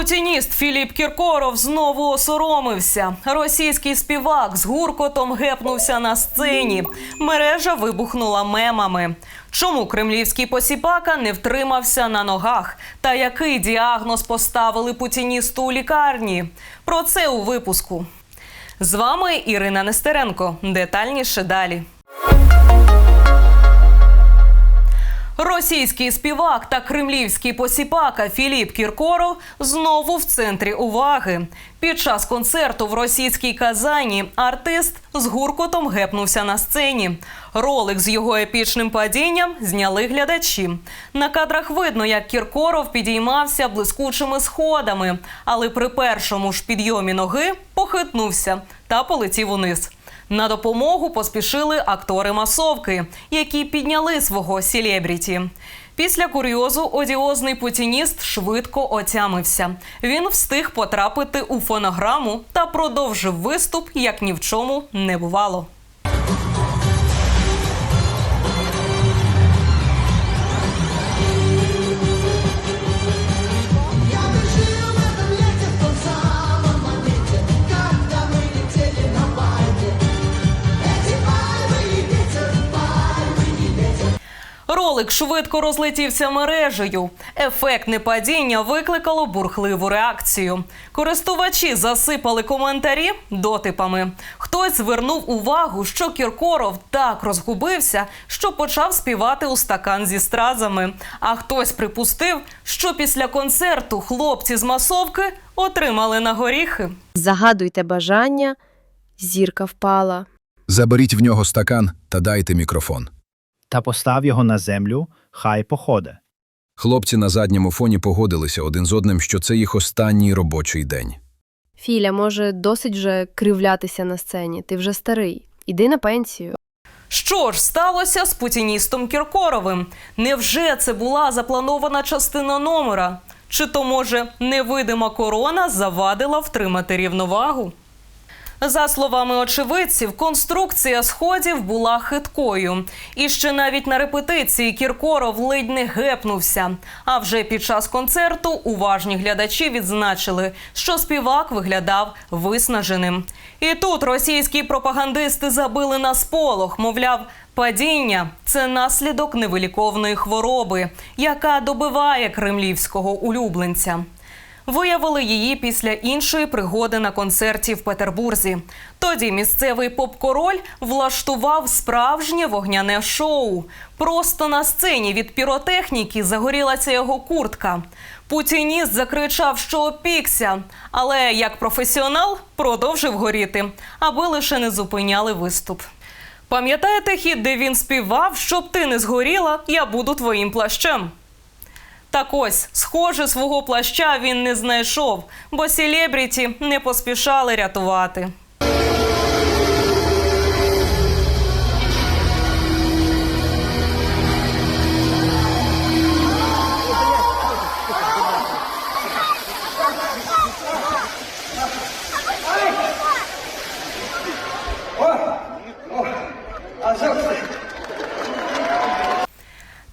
Путініст Філіп Кіркоров знову осоромився. Російський співак з гуркотом гепнувся на сцені. Мережа вибухнула мемами. Чому кремлівський посіпака не втримався на ногах? Та який діагноз поставили путіністу у лікарні? Про це у випуску. З вами Ірина Нестеренко. Детальніше далі. Російський співак та кремлівський посіпака Філіп Кіркоров знову в центрі уваги. Під час концерту в російській Казані артист з гуркотом гепнувся на сцені. Ролик з його епічним падінням зняли глядачі. На кадрах видно, як Кіркоров підіймався блискучими сходами, але при першому ж підйомі ноги похитнувся та полетів униз. На допомогу поспішили актори масовки, які підняли свого селебріті. Після курйозу одіозний путініст швидко отямився. Він встиг потрапити у фонограму та продовжив виступ, як ні в чому не бувало. Ролик швидко розлетівся мережею. Ефектне падіння викликало бурхливу реакцію. Користувачі засипали коментарі дотипами. Хтось звернув увагу, що Кіркоров так розгубився, що почав співати у стакан зі стразами. А хтось припустив, що після концерту хлопці з масовки отримали на горіхи. Загадуйте бажання, зірка впала. Заберіть в нього стакан та дайте мікрофон. Та постав його на землю, хай походе. Хлопці на задньому фоні погодилися один з одним, що це їх останній робочий день. Філя, може, досить вже кривлятися на сцені. Ти вже старий. Іди на пенсію. Що ж сталося з путіністом Кіркоровим? Невже це була запланована частина номера? Чи то, може, невидима корона завадила втримати рівновагу? За словами очевидців, конструкція сходів була хиткою. І ще навіть на репетиції Кіркоров ледь не гепнувся. А вже під час концерту уважні глядачі відзначили, що співак виглядав виснаженим. І тут російські пропагандисти забили на сполох, мовляв, падіння це наслідок невиліковної хвороби, яка добиває кремлівського улюбленця. Виявили її після іншої пригоди на концерті в Петербурзі. Тоді місцевий поп-король влаштував справжнє вогняне шоу. Просто на сцені від піротехніки загорілася його куртка. Путініст закричав, що опікся, але як професіонал продовжив горіти, аби лише не зупиняли виступ. Пам'ятаєте хід, де він співав, щоб ти не згоріла, я буду твоїм плащем. Так ось, схоже, свого плаща він не знайшов, бо селебріті не поспішали рятувати.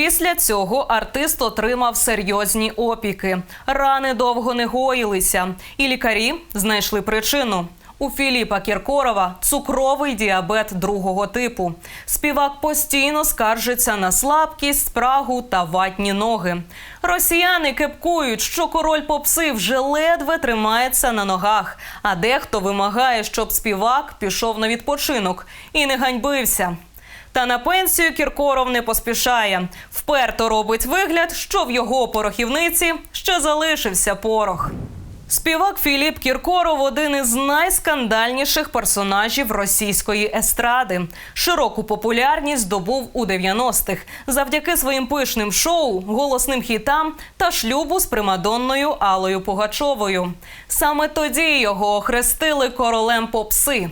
Після цього артист отримав серйозні опіки. Рани довго не гоїлися, і лікарі знайшли причину. У Філіпа Кіркорова цукровий діабет другого типу. Співак постійно скаржиться на слабкість, спрагу та ватні ноги. Росіяни кепкують, що король попси вже ледве тримається на ногах, а дехто вимагає, щоб співак пішов на відпочинок і не ганьбився. Та на пенсію Кіркоров не поспішає. Вперто робить вигляд, що в його порохівниці ще залишився порох. Співак Філіп Кіркоров один із найскандальніших персонажів російської естради. Широку популярність здобув у 90-х завдяки своїм пишним шоу, голосним хітам та шлюбу з примадонною Алою Пугачовою. Саме тоді його охрестили королем попси.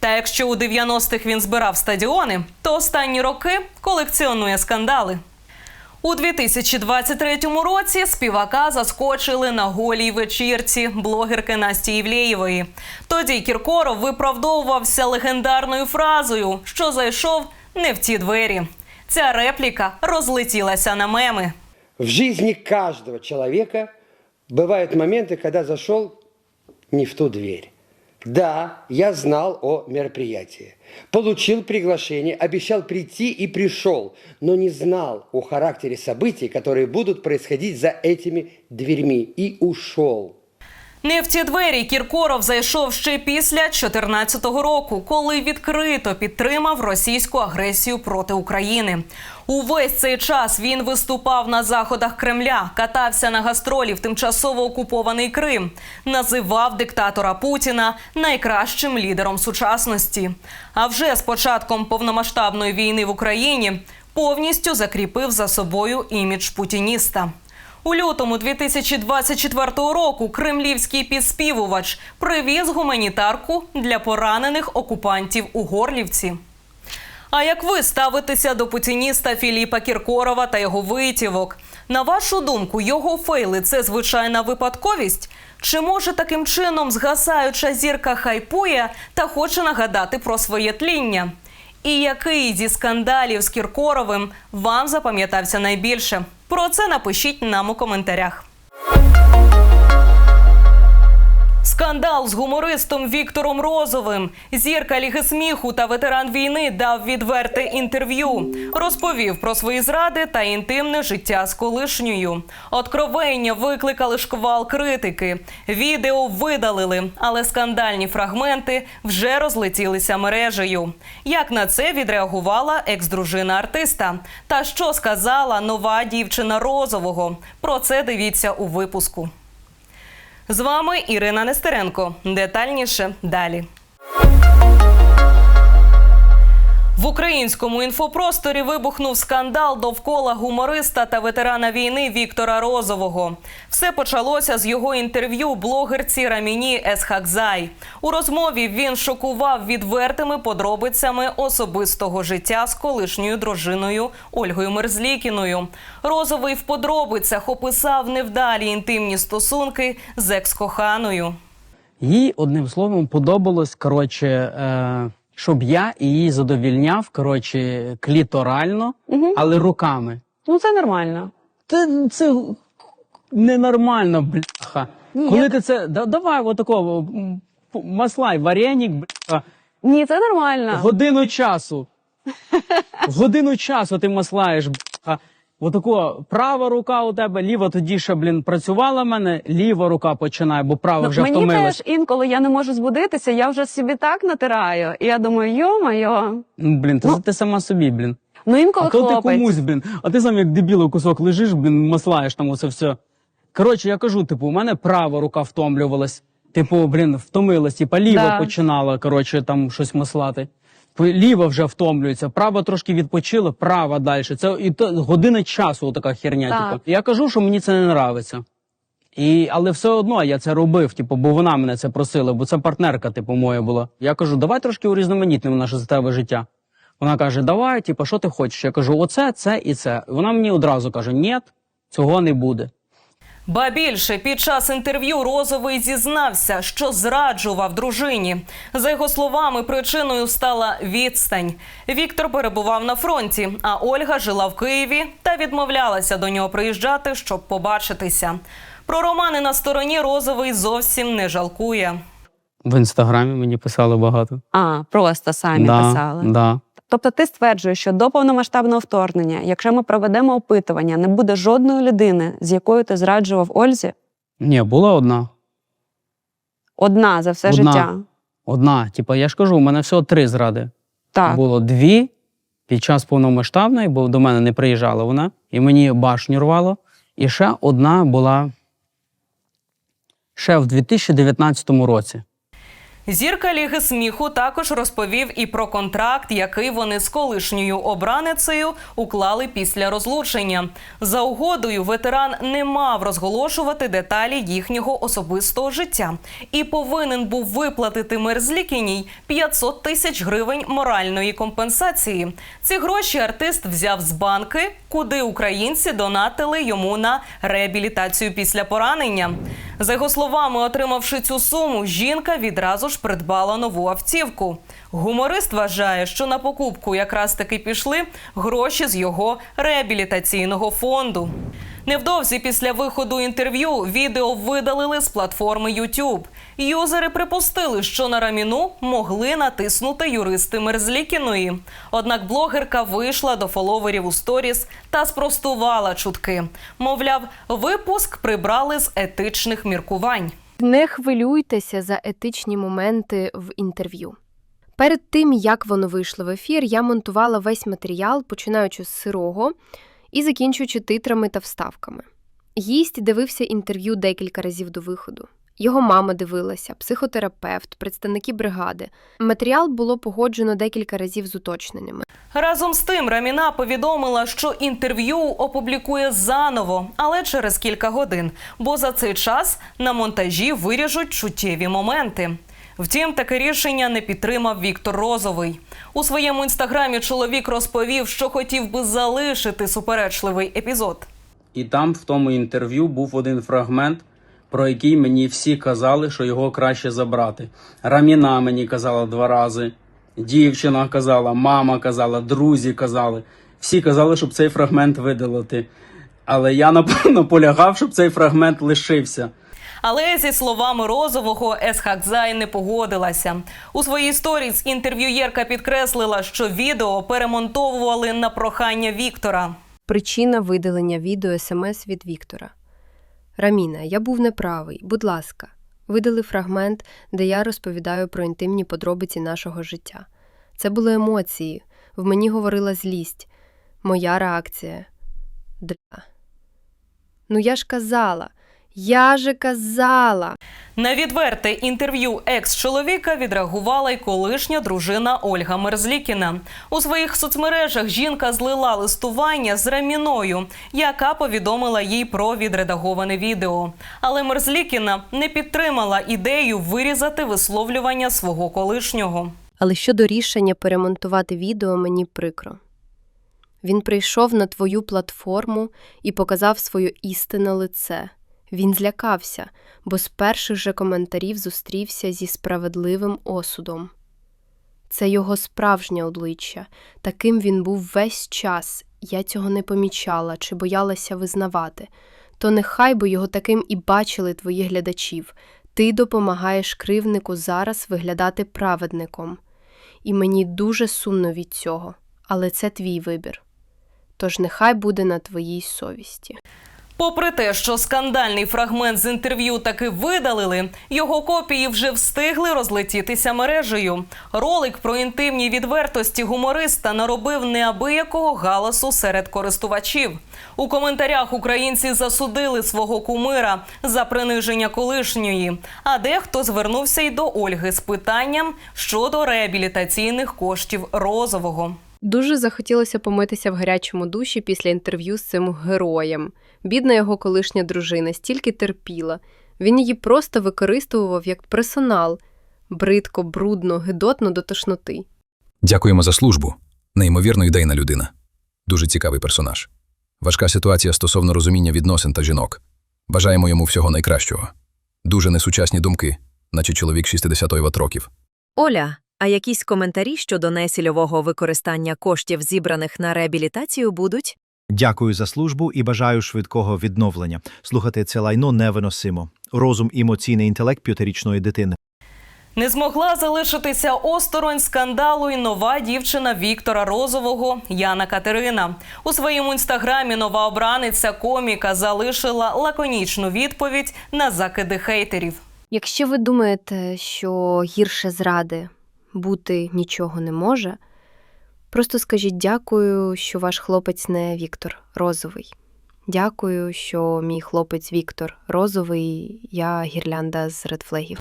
Та якщо у 90-х він збирав стадіони, то останні роки колекціонує скандали. У 2023 році співака заскочили на голій вечірці блогерки Насті Євлеєвої. Тоді Кіркоров виправдовувався легендарною фразою, що зайшов не в ті двері. Ця репліка розлетілася на меми. В жизни каждого человека бывают моменты, когда зашел не в ту дверь. Да, я знал о мероприятии. Получил приглашение, обещал прийти и пришел, но не знал о характере событий, которые будут происходить за этими дверьми, и ушел. Не в ці двері Кіркоров зайшов ще після 2014 року, коли відкрито підтримав російську агресію проти України. Увесь цей час він виступав на заходах Кремля, катався на гастролі в тимчасово окупований Крим, називав диктатора Путіна найкращим лідером сучасності. А вже з початком повномасштабної війни в Україні повністю закріпив за собою імідж путініста. У лютому 2024 року кремлівський підспівувач привіз гуманітарку для поранених окупантів у Горлівці. А як ви ставитеся до путініста Філіпа Кіркорова та його витівок? На вашу думку, його фейли це звичайна випадковість? Чи може таким чином згасаюча зірка хайпує та хоче нагадати про своє тління? І який зі скандалів з Кіркоровим вам запам'ятався найбільше? Про це напишіть нам у коментарях. Скандал з гумористом Віктором Розовим. Зірка Ліги сміху та ветеран війни дав відверте інтерв'ю. Розповів про свої зради та інтимне життя з колишньою. Откровення викликали шквал критики. Відео видалили, але скандальні фрагменти вже розлетілися мережею. Як на це відреагувала екс-дружина артиста? Та що сказала нова дівчина Розового? Про це дивіться у випуску. З вами Ірина Нестеренко. Детальніше далі. В українському інфопросторі вибухнув скандал довкола гумориста та ветерана війни Віктора Розового. Все почалося з його інтерв'ю блогерці Раміні Есхакзай. У розмові він шокував відвертими подробицями особистого життя з колишньою дружиною Ольгою Мерзлікіною. Розовий в подробицях описав невдалі інтимні стосунки з екс-коханою. Їй одним словом подобалось, коротше, е, щоб я її задовільняв, коротше, кліторально, угу. але руками. Ну це нормально. Це, це ненормально, бляха. Ні, Коли як- ти це. Да, давай отакого маслай, варенік, бляха, Ні, це нормально. годину часу. Годину часу ти маслаєш, бляха. Отако права рука у тебе, ліва тоді ще, блін, працювала в мене, ліва рука починає, бо права Ну, вже мені втомилась. теж інколи я не можу збудитися, я вже собі так натираю. І я думаю, йо-моє. Ну, Блін, ти, Ну, ти сама собі, блін. Ну інколи А то ти комусь, блін, а ти сам як дебіло кусок лежиш, блін, маслаєш там оце все. Коротше, я кажу, типу, у мене права рука втомлювалась. Типу, блін, втомилась, типа ліва Да. починала, коротше, там щось маслати. Ліва вже втомлюється, права трошки відпочила, права далі. Це і то година часу така херня. Так. Типу. Я кажу, що мені це не нравиться. І, але все одно я це робив, типу, бо вона мене це просила, бо це партнерка, типу, моя була. Я кажу, давай трошки урізноманітнимо наше життєве життя. Вона каже: Давай, типу, що ти хочеш? Я кажу, оце, це і це. Вона мені одразу каже: Ні, цього не буде. Ба більше під час інтерв'ю Розовий зізнався, що зраджував дружині. За його словами, причиною стала відстань. Віктор перебував на фронті, а Ольга жила в Києві та відмовлялася до нього приїжджати, щоб побачитися. Про романи на стороні Розовий зовсім не жалкує. В інстаграмі мені писали багато. А, просто самі да, писали. Да. Тобто ти стверджуєш, що до повномасштабного вторгнення, якщо ми проведемо опитування, не буде жодної людини, з якою ти зраджував Ользі, Ні, була одна. одна за все Одна. життя. Одна. Типу, я ж кажу, у мене всього три зради. Так. Було дві під час повномасштабної, бо до мене не приїжджала вона, і мені башню рвало. І ще одна була ще в 2019 році. Зірка Ліги сміху також розповів і про контракт, який вони з колишньою обраницею уклали після розлучення. За угодою ветеран не мав розголошувати деталі їхнього особистого життя і повинен був виплатити Мерзлікіній 500 тисяч гривень моральної компенсації. Ці гроші артист взяв з банки, куди українці донатили йому на реабілітацію після поранення. За його словами, отримавши цю суму, жінка відразу ж придбала нову автівку. Гуморист вважає, що на покупку якраз таки пішли гроші з його реабілітаційного фонду. Невдовзі після виходу інтерв'ю відео видалили з платформи YouTube. Юзери припустили, що на раміну могли натиснути юристи Мерзлікіної. Однак блогерка вийшла до фоловерів у сторіс та спростувала чутки. Мовляв, випуск прибрали з етичних міркувань. Не хвилюйтеся за етичні моменти в інтерв'ю. Перед тим, як воно вийшло в ефір, я монтувала весь матеріал, починаючи з сирого і закінчуючи титрами та вставками. Гість дивився інтерв'ю декілька разів до виходу. Його мама дивилася, психотерапевт, представники бригади. Матеріал було погоджено декілька разів з уточненнями. Разом з тим Раміна повідомила, що інтерв'ю опублікує заново, але через кілька годин, бо за цей час на монтажі виріжуть чуттєві моменти. Втім, таке рішення не підтримав Віктор Розовий. У своєму інстаграмі чоловік розповів, що хотів би залишити суперечливий епізод. І там, в тому інтерв'ю, був один фрагмент, про який мені всі казали, що його краще забрати. Раміна мені казала два рази, дівчина казала, мама казала, друзі казали. Всі казали, щоб цей фрагмент видалити. Але я нап- наполягав, щоб цей фрагмент лишився. Але зі словами Розового Есхакзай не погодилася. У своїй сторіс інтерв'юєрка підкреслила, що відео перемонтовували на прохання Віктора. Причина видалення відео смс від Віктора. Раміна, я був неправий. Будь ласка, видали фрагмент, де я розповідаю про інтимні подробиці нашого життя. Це були емоції. В мені говорила злість. Моя реакція. Для. Ну я ж казала. Я же казала. На відверте інтерв'ю екс-чоловіка відреагувала й колишня дружина Ольга Мерзлікіна. У своїх соцмережах жінка злила листування з Раміною, яка повідомила їй про відредаговане відео. Але Мерзлікіна не підтримала ідею вирізати висловлювання свого колишнього. Але щодо рішення перемонтувати відео, мені прикро. Він прийшов на твою платформу і показав своє істинне лице. Він злякався, бо з перших же коментарів зустрівся зі справедливим осудом. Це його справжнє обличчя. Таким він був весь час. Я цього не помічала чи боялася визнавати. То нехай би його таким і бачили твої глядачів. Ти допомагаєш кривнику зараз виглядати праведником. І мені дуже сумно від цього, але це твій вибір. Тож нехай буде на твоїй совісті. Попри те, що скандальний фрагмент з інтерв'ю таки видалили, його копії вже встигли розлетітися мережею. Ролик про інтимні відвертості гумориста наробив неабиякого галасу серед користувачів. У коментарях українці засудили свого кумира за приниження колишньої. А дехто звернувся й до Ольги з питанням щодо реабілітаційних коштів розового. Дуже захотілося помитися в гарячому душі після інтерв'ю з цим героєм. Бідна його колишня дружина стільки терпіла. Він її просто використовував як персонал. Бридко, брудно, гидотно до тошноти. Дякуємо за службу. Неймовірно ідейна людина. Дуже цікавий персонаж. Важка ситуація стосовно розуміння відносин та жінок. Бажаємо йому всього найкращого. Дуже несучасні думки, наче чоловік 60 ват років. Оля, а якісь коментарі щодо несільового використання коштів, зібраних на реабілітацію, будуть? Дякую за службу і бажаю швидкого відновлення. Слухати це лайно невиносимо. Розум і емоційний інтелект п'ятирічної дитини. Не змогла залишитися осторонь скандалу й нова дівчина Віктора Розового Яна Катерина. У своєму інстаграмі нова обраниця коміка залишила лаконічну відповідь на закиди хейтерів. Якщо ви думаєте, що гірше зради бути нічого не може, просто скажіть дякую, що ваш хлопець не Віктор Розовий. Дякую, що мій хлопець Віктор Розовий, я гірлянда з редфлегів.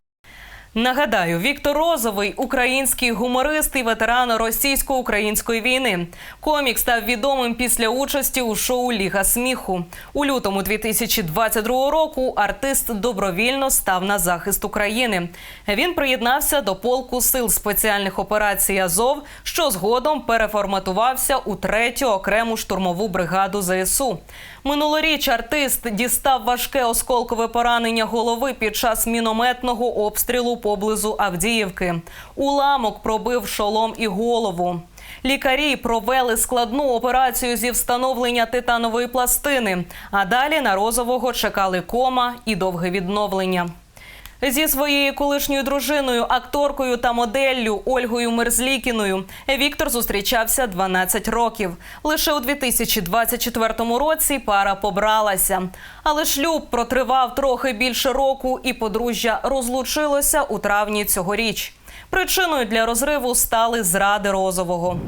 Нагадаю, Віктор Розовий український гуморист і ветеран російсько-української війни. Комік став відомим після участі у шоу Ліга сміху. У лютому 2022 року артист добровільно став на захист України. Він приєднався до полку сил спеціальних операцій Азов, що згодом переформатувався у третю окрему штурмову бригаду ЗСУ. Минулоріч артист дістав важке осколкове поранення голови під час мінометного обстрілу поблизу Авдіївки. Уламок пробив шолом і голову. Лікарі провели складну операцію зі встановлення титанової пластини. А далі на розового чекали кома і довге відновлення. Зі своєю колишньою дружиною, акторкою та моделлю Ольгою Мерзлікіною Віктор зустрічався 12 років. Лише у 2024 році пара побралася. Але шлюб протривав трохи більше року, і подружжя розлучилося у травні цьогоріч. Причиною для розриву стали зради розового.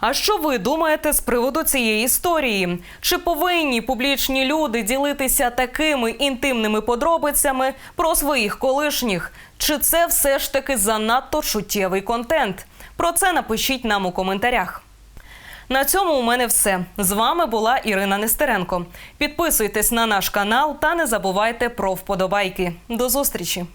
А що ви думаєте з приводу цієї історії? Чи повинні публічні люди ділитися такими інтимними подробицями про своїх колишніх? Чи це все ж таки занадто чуттєвий контент? Про це напишіть нам у коментарях. На цьому у мене все. З вами була Ірина Нестеренко. Підписуйтесь на наш канал та не забувайте про вподобайки. До зустрічі!